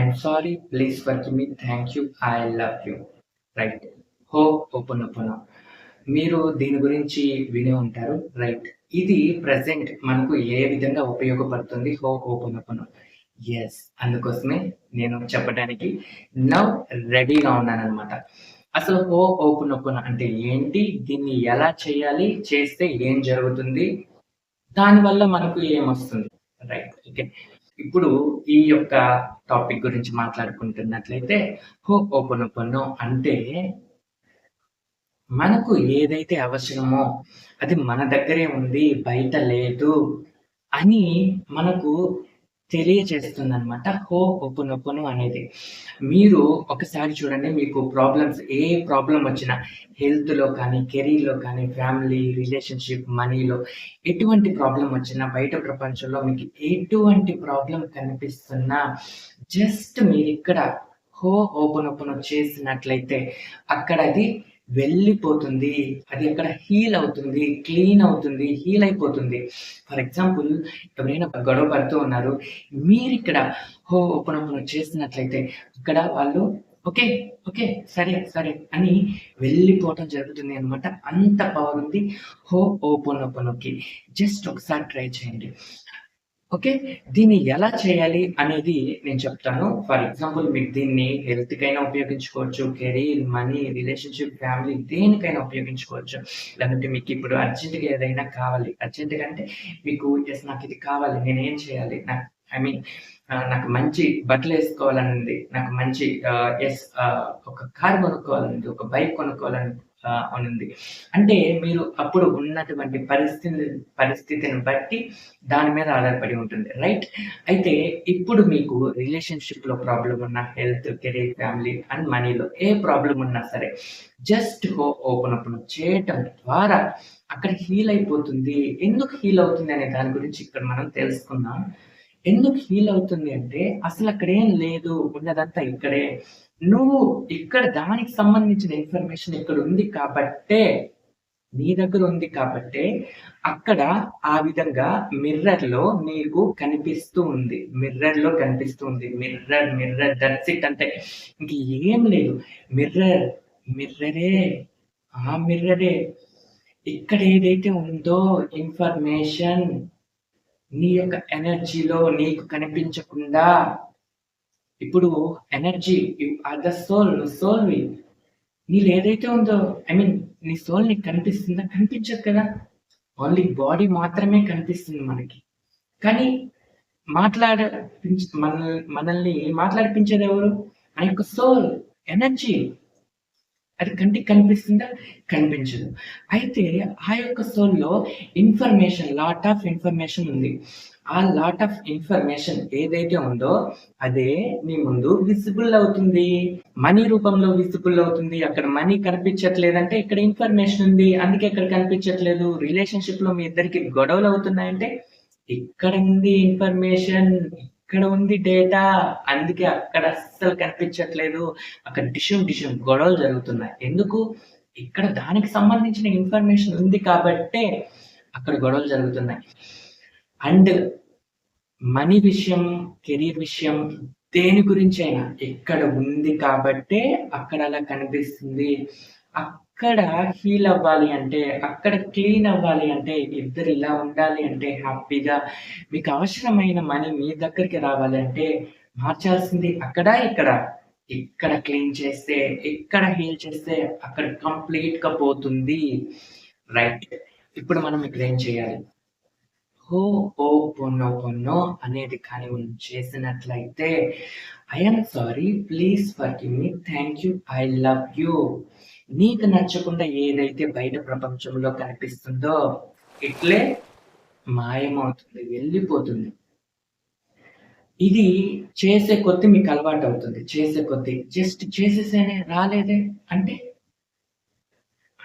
I'm sorry please for me thank you I love you right Ho'oponopono మీరు దీని గురించి విని ఉంటారు. రైట్ ఇది ప్రజెంట్ మనకు ఏ విధంగా ఉపయోగపడుతుంది? హో ఓపెన్ ఓపెన్ ఎస్ అందుకోసమే నేను చెప్పడానికి నవ్ రెడీగా ఉన్నాను అనమాట అసలు హో ఓపెన్ ఓపెన్ అంటే ఏంటి? దీన్ని ఎలా చేయాలి? చేస్తే ఏం జరుగుతుంది? దానివల్ల మనకు ఏమొస్తుంది? రైట్ ఓకే ఇప్పుడు ఈ యొక్క టాపిక్ గురించి మాట్లాడుకుంటున్నట్లయితే హో ఓపెన్ ఓపెన్ అంటే మనకు ఏదైతే అవసరమో అది మన దగ్గరే ఉంది బయట లేదు అని మనకు తెలియచేస్తుంది అనమాట హో ఓపెన్ ఓపెన్ అనేది. మీరు ఒకసారి చూడండి మీకు ప్రాబ్లమ్స్ ఏ ప్రాబ్లం వచ్చినా హెల్త్లో కానీ కెరీర్లో కానీ ఫ్యామిలీ రిలేషన్షిప్ మనీలో ఎటువంటి ప్రాబ్లం వచ్చినా బయట ప్రపంచంలో మీకు ఎటువంటి ప్రాబ్లం కనిపిస్తున్నా జస్ట్ మీరు ఇక్కడ హో ఓపెన్ ఓపెన్ చేసినట్లయితే అక్కడ అది వెళ్ళిపోతుంది. అది అక్కడ హీల్ అవుతుంది క్లీన్ అవుతుంది హీల్ అయిపోతుంది. ఫర్ ఎగ్జాంపుల్ ఎవరైనా గొడవ పడుతూ ఉన్నారు. మీరు ఇక్కడ హో ఓపెన్ ఓపెన్ చేసినట్లయితే ఇక్కడ వాళ్ళు ఓకే ఓకే సరే సరే అని వెళ్ళిపోవటం జరుగుతుంది అనమాట అంత పవర్ ఉంది. Ho'oponopono okay. జస్ట్ ఒకసారి ట్రై చేయండి. ఓకే? దీన్ని ఎలా చేయాలి అనేది నేను చెప్తాను. ఫర్ ఎగ్జాంపుల్ మీకు దీన్ని హెల్త్ కైనా ఉపయోగించుకోవచ్చు కెరీర్ మనీ రిలేషన్షిప్ ఫ్యామిలీ దేనికైనా ఉపయోగించుకోవచ్చు. లేదంటే మీకు ఇప్పుడు అర్జెంట్గా ఏదైనా కావాలి. అర్జెంట్గా అంటే మీకు ఎస్ నాకు ఇది కావాలి. నేను ఏం చేయాలి? నాకు ఐ మీన్ నాకు మంచి బట్టలు వేసుకోవాలనుంది. నాకు మంచి ఎస్ ఒక కార్ కొనుక్కోవాలనుంది. ఒక బైక్ కొనుక్కోవాలని ఉంది అంటే మీరు అప్పుడు ఉన్నటువంటి పరిస్థితి పరిస్థితిని బట్టి దాని మీద ఆధారపడి ఉంటుంది. రైట్? అయితే ఇప్పుడు మీకు రిలేషన్షిప్లో ప్రాబ్లం ఉన్న హెల్త్ కెరీర్ ఫ్యామిలీ అండ్ మనీలో ఏ ప్రాబ్లం ఉన్నా సరే జస్ట్ హో ఓపెన్ అప్ చేయటం ద్వారా అక్కడ హీల్ అయిపోతుంది. ఎందుకు హీల్ అవుతుంది అనే దాని గురించి ఇక్కడ మనం తెలుసుకుందాం. ఎందుకు హీల్ అవుతుంది అంటే అసలు అక్కడ ఏం లేదు ఉన్నదంతా ఇక్కడే. నువ్వు ఇక్కడ దానికి సంబంధించిన ఇన్ఫర్మేషన్ ఇక్కడ ఉంది కాబట్టే నీ దగ్గర ఉంది కాబట్టే అక్కడ ఆ విధంగా మిర్రర్లో నీకు కనిపిస్తూ ఉంది. మిర్రర్లో కనిపిస్తూ ఉంది. మిర్రర్ మిర్రర్ దట్స్ ఇట్ అంటే ఇంక ఏం లేదు. మిర్రర్ మిర్రరే ఆ మిర్రరే ఇక్కడ ఏదైతే ఉందో ఇన్ఫర్మేషన్ నీ యొక్క ఎనర్జీలో నీకు కనిపించకుండా ఇప్పుడు energy or the soul soul వి నీళ్ళు ఏదైతే ఉందో ఐ మీన్ నీ సోల్ నీకు కనిపిస్తుందా? కనిపించదు కదా. ఓన్లీ బాడీ మాత్రమే కనిపిస్తుంది మనకి. కానీ మాట్లాడ మన మనల్ని మాట్లాడిపించేది ఎవరు? ఆ యొక్క సోల్ ఎనర్జీ అది కంటికి కనిపిస్తుందా? కనిపించదు. అయితే ఆ యొక్క సోల్లో ఇన్ఫర్మేషన్ లాట్ ఆఫ్ ఇన్ఫర్మేషన్ ఉంది. ఆ లాట్ ఆఫ్ ఇన్ఫర్మేషన్ ఏదైతే ఉందో అదే మీ ముందు విజిబుల్ అవుతుంది. మనీ రూపంలో విజిబుల్ అవుతుంది. అక్కడ మనీ కనిపించట్లేదంటే ఇక్కడ ఇన్ఫర్మేషన్ ఉంది. అందుకే ఇక్కడ కనిపించట్లేదు. రిలేషన్షిప్లో మీ ఇద్దరికి గొడవలు అవుతున్నాయంటే ఇక్కడ ఉంది ఇన్ఫర్మేషన్ ఇక్కడ ఉంది డేటా అందుకే అక్కడ అస్సలు కనిపించట్లేదు. అక్కడ డిషం డిషం గొడవలు జరుగుతున్నాయి. ఎందుకు? ఇక్కడ దానికి సంబంధించిన ఇన్ఫర్మేషన్ ఉంది కాబట్టే అక్కడ గొడవలు జరుగుతున్నాయి. అండ్ మనీ విషయం కెరీర్ విషయం దేని గురించి అయినా ఎక్కడ ఉంది కాబట్టే అక్కడ అలా కనిపిస్తుంది. అక్కడ హీల్ అవ్వాలి అంటే అక్కడ క్లీన్ అవ్వాలి అంటే ఇద్దరు ఇలా ఉండాలి అంటే హ్యాపీగా మీకు అవసరమైన మనీ మీ దగ్గరికి రావాలి అంటే మార్చాల్సింది అక్కడ ఇక్కడ. ఎక్కడ క్లీన్ చేస్తే ఎక్కడ హీల్ చేస్తే అక్కడ కంప్లీట్గా పోతుంది. రైట్. ఇప్పుడు మనం ఇక్కడ ఏం చేయాలి? హో ఓ పొన్నో అనేది కానీ చేసినట్లయితే I'm sorry please for me thank you I love you నీకు నచ్చకుండా ఏదైతే బయట ప్రపంచంలో కనిపిస్తుందో ఇట్లే మాయమవుతుంది వెళ్ళిపోతుంది. ఇది చేసే కొద్ది మీకు అలవాటు అవుతుంది చేసే కొద్ది జస్ట్ చేసేసేనే రాలేదే? అంటే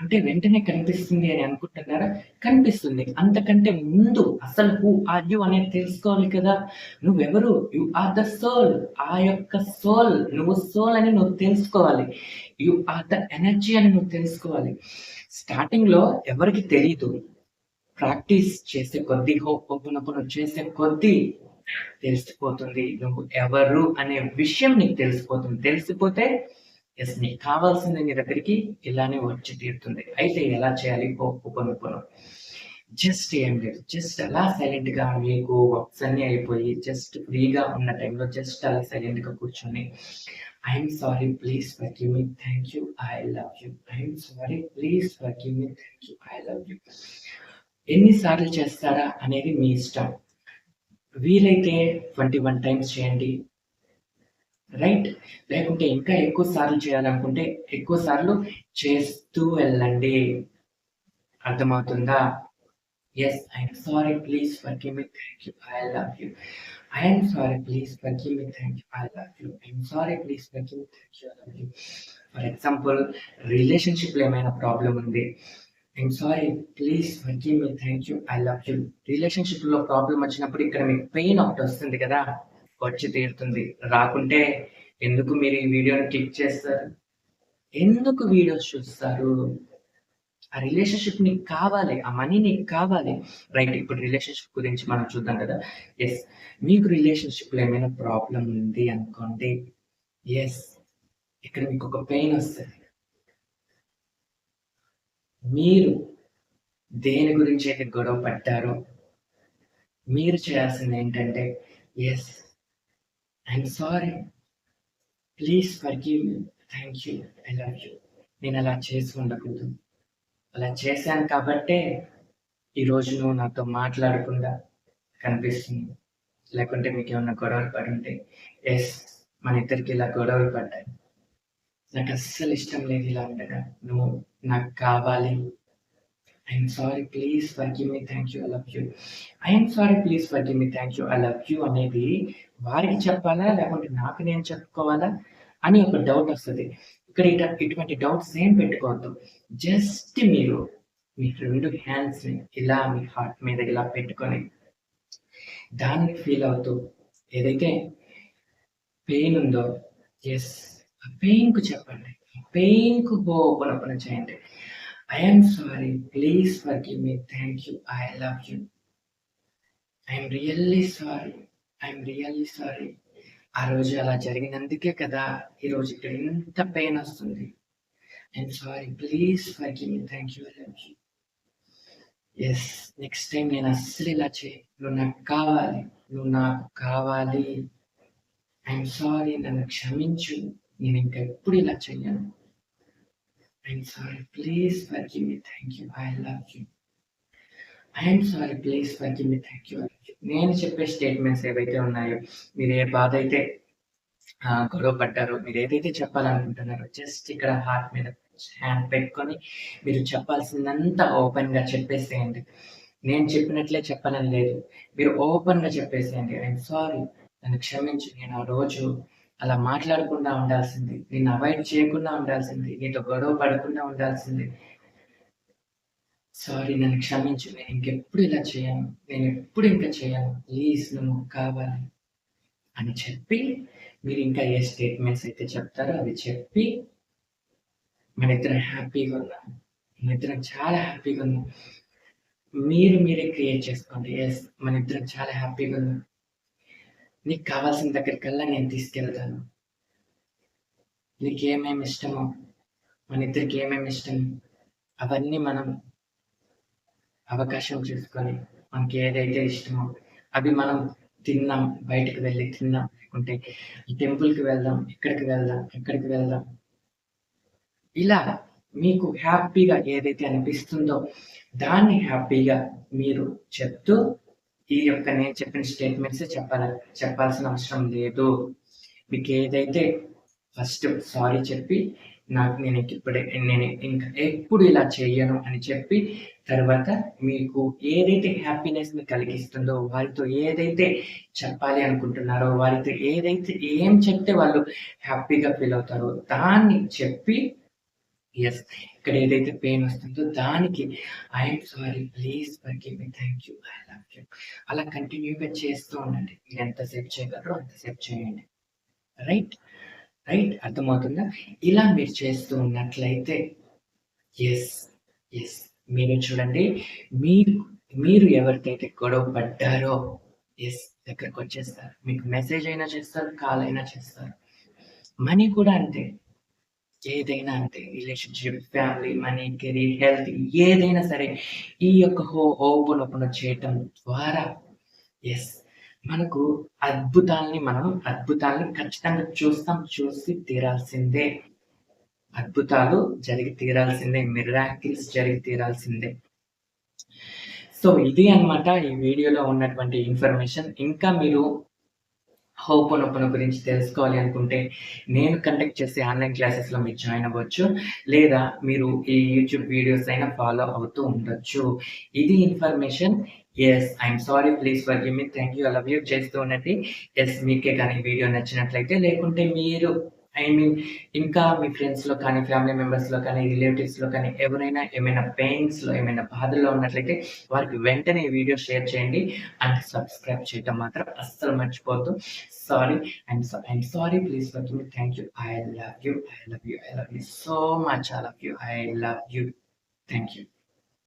అంటే వెంటనే కనిపిస్తుంది అని అనుకుంటున్నారా? కనిపిస్తుంది. అంతకంటే ముందు అసలు హూ ఆర్ యు అనేది తెలుసుకోవాలి కదా. నువ్వెవరు? యు ఆర్ ద సోల్ ఆ యొక్క సోల్ నువ్వు సోల్ అని నువ్వు తెలుసుకోవాలి. యు ఆర్ ద ఎనర్జీ అని నువ్వు తెలుసుకోవాలి. స్టార్టింగ్లో ఎవరికి తెలియదు ప్రాక్టీస్ చేసే కొద్దీ హోప్ ఓపెన్ ఓపెన్ చేసే కొద్దీ తెలిసిపోతుంది. నువ్వు ఎవరు అనే విషయం నీకు తెలిసిపోతుంది. తెలిసిపోతే ఎస్ నీకు కావాల్సింది నీ దగ్గరికి ఇలానే వచ్చి తీరుతుంది. అయితే ఎలా చేయాలి? ఉపనుపను జస్ట్ ఏం లేదు. జస్ట్ అలా సైలెంట్గా మీకు వర్క్స్ అన్ని అయిపోయి జస్ట్ ఫ్రీగా ఉన్న టైంలో జస్ట్ అలా సైలెంట్గా కూర్చొని I'm sorry please forgive me thank you I love you I'm sorry please forgive me thank you I love you ఎన్నిసార్లు చేస్తారా అనేది మీ ఇష్టం. వీలైతే ట్వంటీ వన్ టైమ్స్ చేయండి. రైట్ లేకుంటే ఇంకా ఎక్కువ సార్లు చేయాలనుకుంటే ఎక్కువ సార్లు చేస్తూ వెళ్ళండి. అర్థమవుతుందా? Yes I'm sorry please forgive me thank you I love you I'm sorry please forgive me thank you I love you I'm sorry please forgive me thank you I love you for example రిలేషన్షిప్లో ఏమైనా problem ఉంది? I'm sorry please forgive me thank you I love you రిలేషన్షిప్లో problem వచ్చినప్పుడు ఇక్కడ మీకు pain ఒకటి వస్తుంది కదా? వచ్చి తీరుతుంది. రాకుంటే ఎందుకు మీరు ఈ వీడియోని క్లిక్ చేస్తారు? ఎందుకు వీడియోస్ చూస్తారు? ఆ రిలేషన్షిప్ నీకు కావాలి ఆ మనీ నీకు కావాలి. రైట్ ఇప్పుడు రిలేషన్షిప్ గురించి మనం చూద్దాం కదా. ఎస్ మీకు రిలేషన్షిప్లో ఏమైనా ప్రాబ్లం ఉంది అనుకోండి. ఎస్ ఇక్కడ మీకు ఒక పెయిన్ వస్తుంది. మీరు దేని గురించి అయితే గొడవ పడ్డారో మీరు చేయాల్సింది ఏంటంటే yes I'm sorry please forgive thank you I love you నేను అలా చేసి ఉండకూడదు. అలా చేశాను కాబట్టే ఈరోజు నువ్వు నాతో మాట్లాడకుండా కనిపిస్తుంది. లేకుంటే మీకు ఏమన్నా గొడవలు పడి ఉంటే ఎస్ మన ఇద్దరికి ఇలా గొడవలు పడ్డాయి. నాకు అస్సలు ఇష్టం లేదు ఇలా ఉండగా నువ్వు నాకు కావాలి. I'm sorry please forgive me thank you I love you I'm sorry please forgive me thank you I love you అనేది వారికి చెప్పాలా? లేకుంటే నాకు నేను చెప్పుకోవాలా? అని ఒక డౌట్ వస్తుంది. ఇక్కడ ఇట- ఇటువంటి డౌట్స్ ఏం పెట్టుకోవద్దు. జస్ట్ మీరు మీ రెండు హ్యాండ్స్ని ఇలా మీ హార్ట్ మీద ఇలా పెట్టుకొని దాన్ని ఫీల్ అవుతూ ఏదైతే పెయిన్ ఉందో ఎస్ ఆ పెయిన్కు చెప్పండి. పెయిన్కు ఓపెన్ ఓపెన్ చేయండి. I'm sorry please forgive me thank you I love you I'm really sorry I'm really sorry ఆ రోజు అలా జరిగినందుకే కదా ఈ రోజు ఇక్కడ ఇంత పెయిన్ వస్తుంది. I'm sorry please forgive me thank you I love you yes next time నేను అస్సలు ఇలా చేయి నువ్వు నాకు కావాలి. నువ్వు నాకు కావాలి. ఐఎమ్ సారీ నన్ను క్షమించు. నేను ఇంకా ఎప్పుడు ఇలా చెయ్యను I'm sorry please forgive me, thank you I love you I'm sorry please for me thank you నేను చెప్పే స్టేట్మెంట్స్ ఏవైతే ఉన్నాయో మీరు ఏ బాధ అయితే గొడవ పడ్డారో మీరు ఏదైతే చెప్పాలనుకుంటున్నారో జస్ట్ ఇక్కడ హార్ట్ మీద హ్యాండ్ పెట్టుకొని మీరు చెప్పాల్సిందంతా ఓపెన్గా చెప్పేసేయండి. నేను చెప్పినట్లే చెప్పనని లేదు. మీరు ఓపెన్గా చెప్పేసేయండి. ఐఎమ్ సారీ నన్ను క్షమించు. నేను ఆ రోజు అలా మాట్లాడకుండా ఉండాల్సింది నేను అవాయిడ్ చేయకుండా ఉండాల్సింది నీతో గొడవ పడకుండా ఉండాల్సింది. సారీ నన్ను క్షమించు నేను ఇంకెప్పుడు ఇలా చేయను నేను ఎప్పుడు ఇంకా చేయను ప్లీజ్ నువ్వు కావాలి అని చెప్పి మీరు ఇంకా ఏ స్టేట్మెంట్స్ అయితే చెప్తారో అవి చెప్పి మన ఇద్దరం హ్యాపీగా ఉన్నాం. మన ఇద్దరం చాలా హ్యాపీగా ఉన్నాం. మీరు మీరే క్రియేట్ చేసుకోండి. ఎస్ మన ఇద్దరం చాలా హ్యాపీగా ఉన్నాం. నీకు కావాల్సిన దగ్గరికల్లా నేను తీసుకెళ్తాను. నీకు ఏమేమి ఇష్టమో మన ఇద్దరికి ఏమేమి ఇష్టం అవన్నీ మనం అవకాశం చూసుకొని మనకి ఏదైతే ఇష్టమో అవి మనం తిన్నాం బయటకు వెళ్ళి తిన్నాం లేకుంటే ఈ టెంపుల్కి వెళ్దాం ఇక్కడికి వెళ్దాం ఇక్కడికి వెళ్దాం. ఇలా మీకు హ్యాపీగా ఏదైతే అనిపిస్తుందో దాన్ని హ్యాపీగా మీరు చెప్తూ ఈ యొక్క నేను చెప్పిన స్టేట్మెంట్స్ చెప్పాలి చెప్పాల్సిన అవసరం లేదు. మీకు ఏదైతే ఫస్ట్ సారీ చెప్పి నాకు నేను ఇప్పుడే నేను ఇంకా ఎప్పుడు ఇలా చేయను అని చెప్పి తర్వాత మీకు ఏదైతే హ్యాపీనెస్ని కలిగిస్తుందో వారితో ఏదైతే చెప్పాలి అనుకుంటున్నారో వారితో ఏదైతే ఏం చెప్తే వాళ్ళు హ్యాపీగా ఫీల్ అవుతారో దాన్ని చెప్పి ఎస్ ఇక్కడ ఏదైతే పెయిన్ వస్తుందో దానికి I'm sorry please forgive me thank you I love you అలా కంటిన్యూగా చేస్తూ ఉండండి. మీరు ఎంతసేపు చేయగలరో అంతసేపు చేయండి. రైట్ రైట్ అర్థమవుతుందా? ఇలా మీరు చేస్తూ ఉన్నట్లయితే ఎస్ ఎస్ మీరు చూడండి. మీరు మీరు ఎవరికైతే గొడవ పడ్డారో ఎస్ దగ్గరకు వచ్చేస్తారు. మీకు మెసేజ్ అయినా చేస్తారు కాల్ అయినా చేస్తారు. మనీ కూడా అంతే. ఏదైనా అంతే relationship family money career health ఏదైనా సరే ఈ యొక్క హో ఓపెన్ ఓపెన్ చేయటం ద్వారా ఎస్ మనకు అద్భుతాల్ని మనం అద్భుతాల్ని ఖచ్చితంగా చూస్తాం చూసి తీరాల్సిందే. అద్భుతాలు జరిగి తీరాల్సిందే మిరాకిల్స్ జరిగి తీరాల్సిందే. సో ఇది అన్నమాట ఈ వీడియోలో ఉన్నటువంటి ఇన్ఫర్మేషన్ ఇంకా మీరు హోపోనొప్పన గురించి తెలుసుకోవాలి అనుకుంటే నేను కండక్ట్ చేసే ఆన్లైన్ క్లాసెస్లో మీరు జాయిన్ అవ్వచ్చు. లేదా మీరు ఈ యూట్యూబ్ వీడియోస్ అయినా ఫాలో అవుతూ ఉండొచ్చు. ఇది information as I'm sorry please forgive me thank you love you చేస్తూ ఉన్నట్టు ఎస్ మీకే కానీ వీడియో నచ్చినట్లయితే లేకుంటే మీరు ఐ మీన్ ఇంకా మీ ఫ్రెండ్స్లో కానీ ఫ్యామిలీ మెంబర్స్లో కానీ రిలేటివ్స్లో కానీ ఎవరైనా ఏమైనా పెయిన్స్లో ఏమైనా బాధల్లో ఉన్నట్లయితే వారికి వెంటనే ఈ వీడియో షేర్ చేయండి. అండ్ సబ్స్క్రైబ్ చేయటం మాత్రం అస్సలు మర్చిపోద్దు sorry and and sorry please for me thank you I love you I love you I love you so much I love you I love you thank you